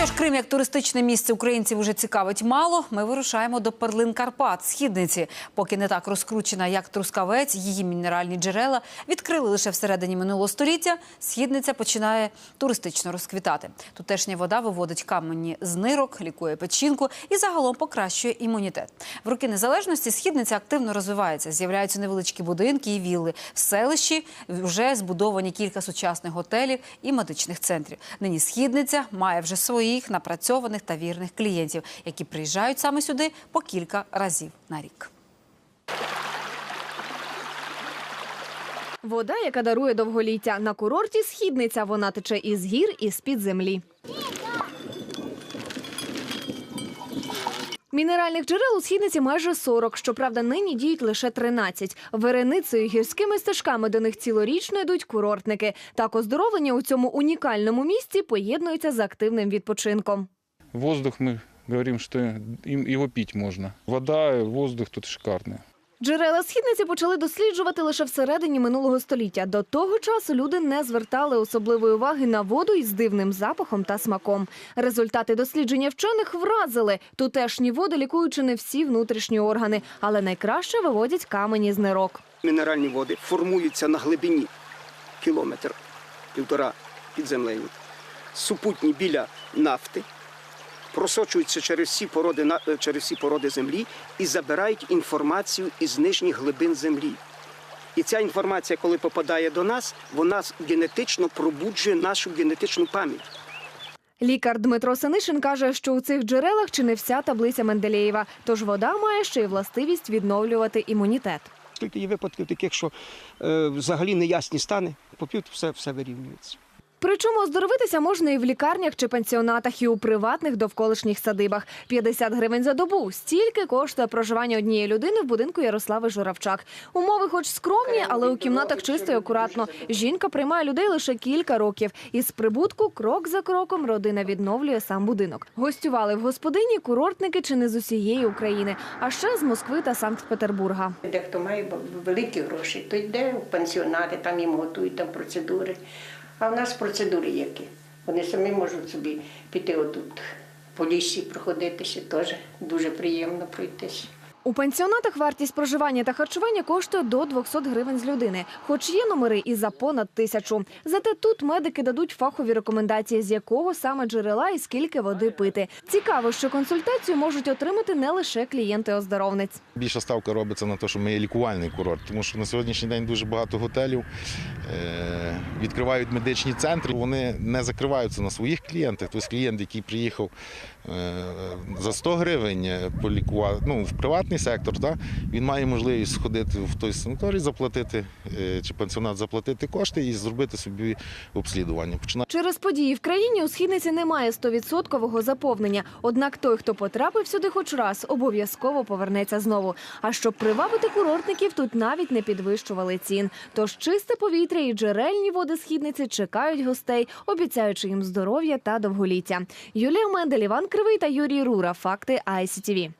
Що ж, Крим як туристичне місце українців уже цікавить мало. Ми вирушаємо до перлин Карпат, східниці. Поки не так розкручена, як Трускавець, її мінеральні джерела відкрили лише всередині минулого століття. Східниця починає туристично розквітати. Тутешня вода виводить камені з нирок, лікує печінку і загалом покращує імунітет. В роки незалежності східниця активно розвивається. З'являються невеличкі будинки і вілли. В селищі вже збудовані кілька сучасних готелів і медичних центрів. Нині східниця має вже своїх напрацьованих та вірних клієнтів, які приїжджають саме сюди по кілька разів на рік. Вода, яка дарує довголіття. На курорті східниця вона тече із гір і з-під землі. Мінеральних джерел у східниці майже 40, щоправда, нині діють лише 13. Вереницею гірськими стежками до них цілорічно йдуть курортники. Так оздоровлення у цьому унікальному місці поєднується з активним відпочинком. Воздух, ми говоримо, що им, его пить можно. Вода, воздух тут шикарный. Джерела східниці почали досліджувати лише всередині минулого століття. До того часу люди не звертали особливої уваги на воду із дивним запахом та смаком. Результати дослідження вчених вразили. Тутешні води лікуючи не всі внутрішні органи, але найкраще виводять камені з нирок. Мінеральні води формуються на глибині кілометр, півтора під землею, супутні біля нафти, просочуються через всі породи, на- е, через всі породи землі і забирають інформацію із нижніх глибин землі. І ця інформація, коли попадає до нас, вона генетично пробуджує нашу генетичну пам'ять. Лікар Дмитро Синишин каже, що у цих джерелах чи не вся таблиця Менделєєва, тож вода має ще й властивість відновлювати імунітет. Скільки є випадків таких, що е, взагалі неясні стани, поп'ють, все, все вирівнюється. Причому оздоровитися можна і в лікарнях чи пансіонатах, і у приватних довколишніх садибах. 50 гривень за добу. Стільки коштує проживання однієї людини в будинку Ярослави Журавчак. Умови, хоч скромні, але у кімнатах чисто і акуратно. Жінка приймає людей лише кілька років. Із прибутку крок за кроком родина відновлює сам будинок. Гостювали в господині курортники чи не з усієї України, а ще з Москви та Санкт-Петербурга. Дехто має великі гроші, то йде в пансіонати, там їм готують там процедури. А в нас процедури які? Вони самі можуть собі піти отут по лісі проходитися, теж дуже приємно пройтися. У пансіонатах вартість проживання та харчування коштує до 200 гривень з людини, хоч є номери і за понад тисячу. Зате тут медики дадуть фахові рекомендації, з якого саме джерела і скільки води пити. Цікаво, що консультацію можуть отримати не лише клієнти оздоровниць. Більша ставка робиться на те, що ми є лікувальний курорт, тому що на сьогоднішній день дуже багато готелів е, відкривають медичні центри. Вони не закриваються на своїх клієнтах. Тобто клієнт, який приїхав е, за 100 гривень е, полікувати ну, в приватний сектор, да, він має можливість сходити в той санаторій, заплатити е, чи пансіонат заплатити кошти і зробити собі обслідування. Починає Через події в країні у східниці немає 100% заповнення. Однак той, хто потрапив сюди хоч раз, обов'язково повернеться знову. А щоб привабити курортників, тут навіть не підвищували цін. Тож чисте повітря і джерельні води східниці чекають гостей, обіцяючи їм здоров'я та довголіття. Юлія Мендель, Іван Кривий та Юрій Рура. Факти ICTV.